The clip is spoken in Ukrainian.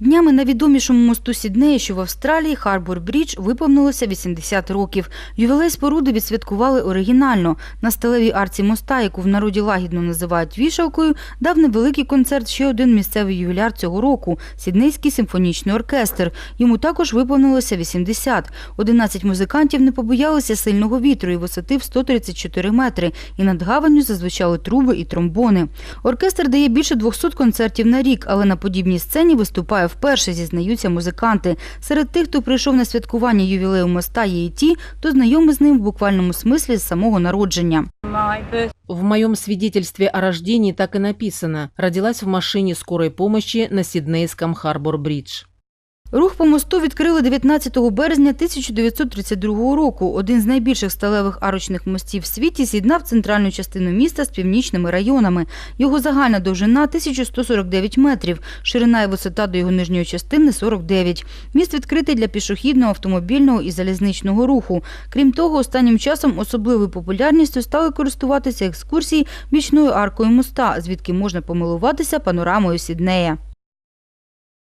Днями на відомішому мосту Сіднеї, що в Австралії, Харбор Брідж, виповнилося 80 років. Ювілей споруди відсвяткували оригінально. На сталевій арці моста, яку в народі лагідно називають вішалкою, дав невеликий концерт ще один місцевий ювіляр цього року – Сіднейський симфонічний оркестр. Йому також виповнилося 80. 11 музикантів не побоялися сильного вітру і висоти в 134 метри, і над гаванню зазвучали труби і тромбони. Оркестр дає більше 200 концертів на рік, але на подібній сцені виступає вперше, зізнаються музиканти. Серед тих, хто прийшов на святкування ювілею моста, є і ті, хто знайомий з ним в буквальному смислі з самого народження. В моем свидетельстве о рождении так и написано «Родилась в машине скорой помощи на Сиднейском Харбор-Бридж». Рух по мосту відкрили 19 березня 1932 року. Один з найбільших сталевих арочних мостів в світі з'єднав центральну частину міста з північними районами. Його загальна довжина – 1149 метрів, ширина і висота до його нижньої частини – 49. Міст відкритий для пішохідного, автомобільного і залізничного руху. Крім того, останнім часом особливою популярністю стали користуватися екскурсії бічною аркою моста, звідки можна помилуватися панорамою Сіднея.